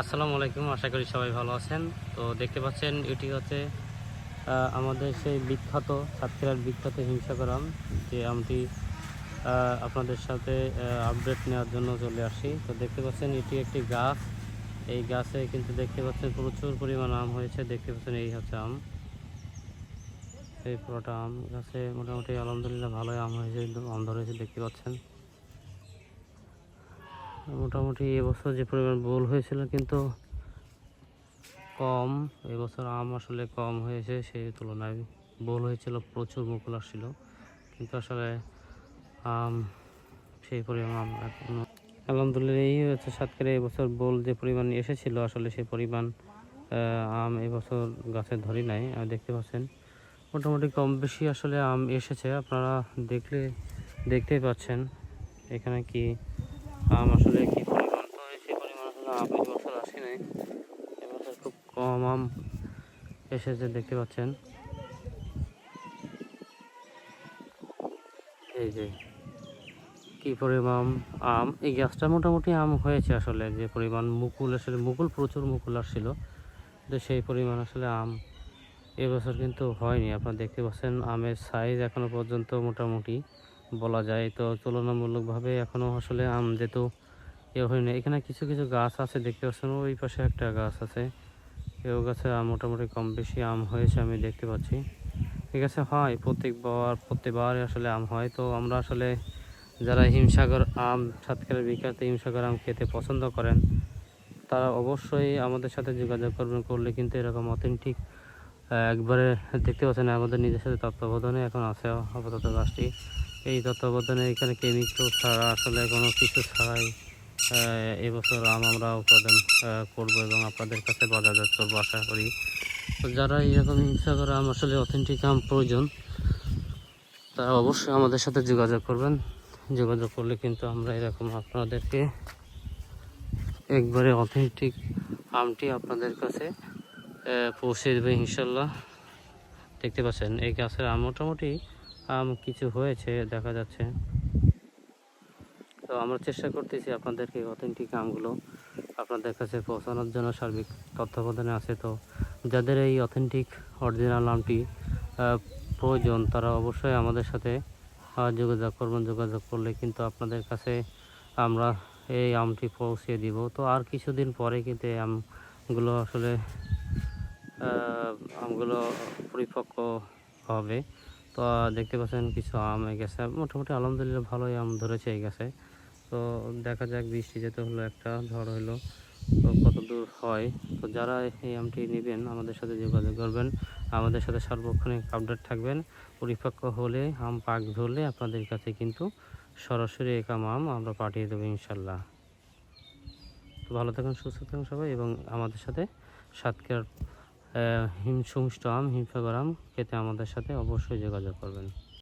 আসসালামু আলাইকুম, আশা করি সবাই ভালো আছেন। তো দেখতে পাচ্ছেন, এটি হচ্ছে আমাদের সেই বিখ্যাত, সাতক্ষীরার বিখ্যাত হিংসাগ্রাম যে আমটি আপনাদের সাথে আপডেট নেওয়ার জন্য চলে আসি। তো দেখতে পাচ্ছেন, এটি একটি গাছ। এই গাছে কিন্তু দেখতে পাচ্ছেন, প্রচুর পরিমাণ আম হয়েছে। দেখতে পাচ্ছেন, এই হচ্ছে আম। এই পুরোটা আম গাছে মোটামুটি আলহামদুলিল্লাহ ভালোই আম হয়েছে আম ধরেছে দেখতে পাচ্ছেন। মোটামুটি এবছর যে পরিমাণ বোল হয়েছিল কিন্তু কম। এবছর আম আসলে কম হয়েছে, সেই তুলনায় বোল হয়েছিল, প্রচুর মুকুল আসছিল। কিন্তু আসলে আম, সেই পরিমাণ আম এখনও আলহামদুলিল্লাহ এই হচ্ছে সাতক্ষীরা এবছর বোল যে পরিমাণ এসেছিল, আসলে সেই পরিমাণ আম এবছর গাছে ধরি নাই, আর দেখতে পাচ্ছেন মোটামুটি কম বেশি আসলে আম এসেছে। আপনারা দেখলে, দেখতেই পাচ্ছেন এখানে কি আম আসলে কি পরিমাণ? তো সেই পরিমাণ আসলে আম এই বছর আসে নাই। এবছর খুব কম আম এসেছে দেখতে পাচ্ছেন। এই যে, কি পরিমাণ আম? এই গাছটা মোটামুটি আম হয়েছে আসলে, যে পরিমাণ মুকুল আসলে, মুকুল প্রচুর মুকুল আসছিল। তো সেই পরিমাণ আসলে আম এবছর কিন্তু হয়নি। আপনারা দেখতে পাচ্ছেন, আমের সাইজ এখনও পর্যন্ত মোটামুটি বলা যায়। তো তুলনামূলকভাবে এখনও আসলে আম যেহেতু এ হয়নি এখানে কিছু কিছু গাছ আছে দেখতে পাচ্ছেন, ওই পাশে একটা গাছ আছে। এও গাছে মোটামুটি কম বেশি আম হয়েছে আমি দেখতে পাচ্ছি। ঠিক আছে, হয় প্রত্যেকবার প্রত্যেকবার আসলে আম হয়। তো আমরা আসলে যারা হিমসাগর আম, সাতক্ষীরার বিখ্যাত হিমসাগর আম খেতে পছন্দ করেন, তারা অবশ্যই আমাদের সাথে যোগাযোগ করবেন, করলে কিন্তু এরকম অথেন্টিক একবারে দেখতে পাচ্ছেন আমাদের নিজের সাথে তত্ত্বাবধানে এখন আছে আপাতত গাছটি। এই তত্ত্বাবধানে এখানে কেমিক্যাল ছাড়া আসলে কোনো কিছু ছাড়াই এবছর আম আমরা উৎপাদন করব এবং আপনাদের কাছে বাজারজাত করব আশা করি। তো যারা এরকম হিংসা করে আম আসলে অথেন্টিক আম প্রয়োজন, তারা অবশ্যই আমাদের সাথে যোগাযোগ করবেন। যোগাযোগ করলে কিন্তু আমরা এরকম আপনাদেরকে একবারে অথেন্টিক আমটি আপনাদের কাছে পৌঁছে দেবে ইনশাল্লাহ। দেখতে পাচ্ছেন, এই গাছের আম মোটামুটি আম কিছু হয়েছে, দেখা যাচ্ছে। তো আমরা চেষ্টা করতেছি আপনাদেরকে অথেন্টিক আমগুলো আপনাদের কাছে পৌঁছানোর জন্য সার্বিক তত্ত্বাবধানে আছে। তো যাদের এই অথেন্টিক অরিজিনাল আমটি প্রয়োজন, তারা অবশ্যই আমাদের সাথে যোগাযোগ করবেন। যোগাযোগ করলে কিন্তু আপনাদের কাছে আমরা এই আমটি পৌঁছিয়ে দিব। তো আর কিছুদিন পরে কিন্তু এই আমগুলো আসলে আমগুলো পরিপক্ক হবে। তো দেখতে পাচ্ছেন কিছু আম এই গেছে। মোটামুটি আলহামদুলিল্লাহ ভালোই আম ধরেছে এই গাছে। তো দেখা যাক বৃষ্টি যেতে হলো একটা, ঝড় হলো, তো কত দূর হয়। তো যারা এই আমটি নেবেন, আমাদের সাথে যোগাযোগ করবেন। আমাদের সাথে সার্বক্ষণিক আপডেট থাকবেন। পরিপক্ক হলে আম পাক ধরলে আপনাদের কাছে কিন্তু সরাসরি একাম আম আমরা পাঠিয়ে দেবো ইনশাল্লাহ। তো ভালো থাকুন, সুস্থ থাকুন সবাই এবং আমাদের সাথে সাতক্ষীরার আহ, হিম সুমিষ্ট আম খেতে আমাদের সাথে অবশ্যই যোগাযোগ করবেন।